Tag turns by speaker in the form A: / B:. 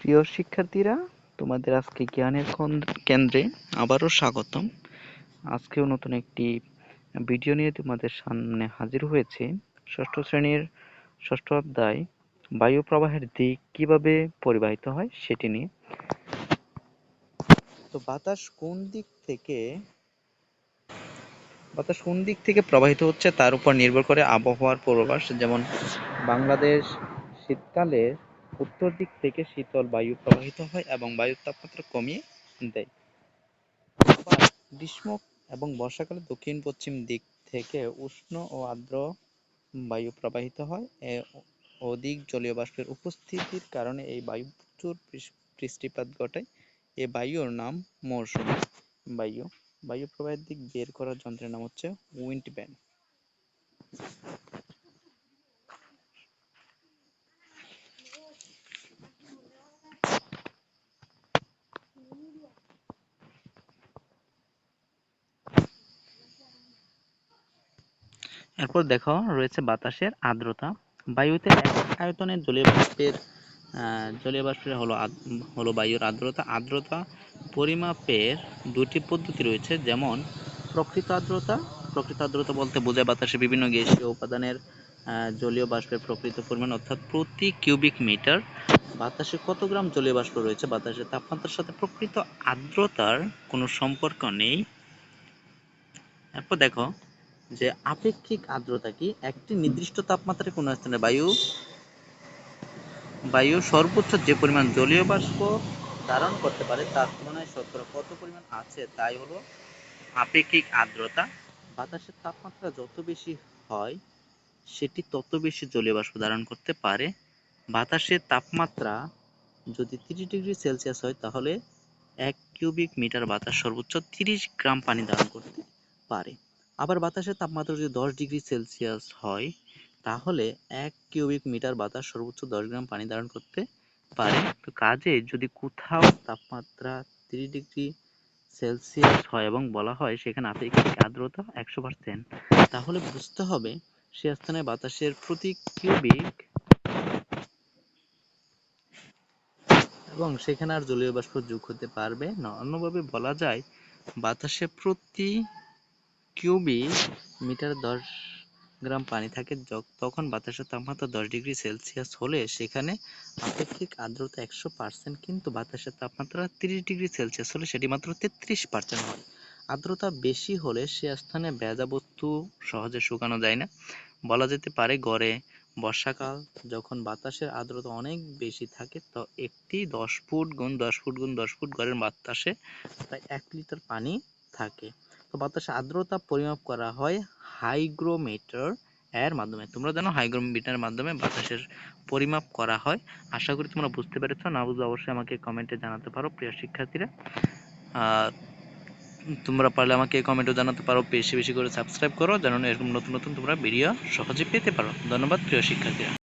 A: প্রিয় শিক্ষার্থীরা, তোমাদের আজকে জ্ঞানের কন- কেন্দ্রে আবারও স্বাগতম। আজকেও নতুন একটি ভিডিও নিয়ে তোমাদের সামনে হাজির হয়েছে ষষ্ঠ শ্রেণির ষষ্ঠ অধ্যায় বায়ু প্রবাহের দিক কীভাবে পরিবাহিত হয় সেটি নিয়ে। তো বাতাস কোন দিক থেকে, বাতাস কোন দিক থেকে প্রবাহিত হচ্ছে তার উপর নির্ভর করে আবহাওয়ার পূর্বাভাস, যেমন বাংলাদেশ শীতকালে উত্তর দিক থেকে শীতল বায়ু প্রবাহিত হয় এবং বায়ুর তাপমাত্রা কমিয়ে দেয়। আবার গ্রীষ্ম এবং বর্ষাকালে দক্ষিণ পশ্চিম দিক থেকে উষ্ণ ও আর্দ্র বায়ু প্রবাহিত হয়। অধিক জলীয় বাষ্পের উপস্থিতির কারণে এই বায়ু প্রচুর বৃষ্টিপাত ঘটায়। এ বায়ুর নাম মৌসুমী বায়ু। বায়ু প্রবাহের দিক বের করার যন্ত্রের নাম হচ্ছে উইন্ড এরপর দেখো রয়েছে বাতাসের আর্দ্রতা। বায়ুতে এক আয়তনের জলীয় বাষ্পের জলীয় বাষ্পের হলো হলো বায়ুর আর্দ্রতা। আর্দ্রতা পরিমাপের দুটি পদ্ধতি রয়েছে, যেমন প্রকৃত আর্দ্রতা প্রকৃত আর্দ্রতা বলতে বোঝায় বাতাসে বিভিন্ন গ্যাসীয় উপাদানের জলীয় বাষ্পের প্রকৃত পরিমাণ, অর্থাৎ প্রতি কিউবিক মিটার বাতাসে কত গ্রাম জলীয় বাষ্প রয়েছে, বাতাসের তাপমাত্রার সাথে প্রকৃত আর্দ্রতার কোনো সম্পর্ক নেই। এরপর দেখো যে আপেক্ষিক আর্দ্রতা কি? একটি নির্দিষ্ট তাপমাত্রায় কোনো স্থানে বায়ু বায়ু সর্বোচ্চ যে পরিমাণ জলীয় বাষ্প ধারণ করতে পারে, তার তুলনায় শতকরা কত পরিমাণ আছে? তাই হলো আপেক্ষিক আর্দ্রতা। বাতাসের তাপমাত্রা যত বেশি হয়, সেটি তত বেশি জলীয় বাষ্প ধারণ করতে পারে। বাতাসের তাপমাত্রা যদি তিরিশ ডিগ্রি সেলসিয়াস হয়, তাহলে এক কিউবিক মিটার বাতাস সর্বোচ্চ তিরিশ গ্রাম পানি ধারণ করতে পারে। আবার বাতাসের তাপমাত্রা যদি দশ ডিগ্রি সেলসিয়াস হয়, তাহলে এক কিউবিক মিটার বাতাস সর্বোচ্চ দশ গ্রাম পানি ধারণ করতে পারে। তো কাজে যদি কোথাও তাপমাত্রা তিরিশ ডিগ্রি সেলসিয়াস হয় এবং বলা হয় সেখানে আপেক্ষিক আর্দ্রতা একশো পার্সেন্ট তাহলে বুঝতে হবে সে স্থানে বাতাসের প্রতি কিউবিক এবং সেখানে আর জলীয় বাষ্প যোগ হতে পারবে না। অন্যভাবে বলা যায় বাতাসে প্রতি কিউবিক মিটার দশ গ্রাম পানি থাকে তখন বাতাসের তাপমাত্রা দশ ডিগ্রি সেলসিয়াস হলে সেখানে আপেক্ষিক আর্দ্রতা একশো পার্সেন্ট কিন্তু বাতাসের তাপমাত্রা তিরিশ ডিগ্রি সেলসিয়াস হলে সেটি মাত্র তেত্রিশ পার্সেন্ট হয়। আর্দ্রতা বেশি হলে সে স্থানে ভেজা বস্তু সহজে শুকানো যায় না। বলা যেতে পারে গড়ে বর্ষাকাল যখন বাতাসের আর্দ্রতা অনেক বেশি থাকে, তো একটি দশ ফুট গুণ দশ ফুট গুণ দশ ফুট গড়ের বাতাসে প্রায় এক লিটার পানি থাকে। তো বাতাসে আর্দ্রতা পরিমাপ করা হয় হাইগ্রোমিটার এর মাধ্যমে। তোমরা জানো হাইগ্রোমিটারের মাধ্যমে বাতাসের পরিমাপ করা হয়। আশা করি তোমরা বুঝতে পেরেছ। না বুঝলে অবশ্যই আমাকে কমেন্টে জানাতে পারো, প্রিয় শিক্ষার্থীরা। আর তোমরা পারলে আমাকে কমেন্টও জানাতে পারো, বেশি বেশি করে সাবস্ক্রাইব করো, যেন এরকম নতুন নতুন তোমরা ভিডিও সহজে পেতে পারো। ধন্যবাদ, প্রিয় শিক্ষার্থীরা।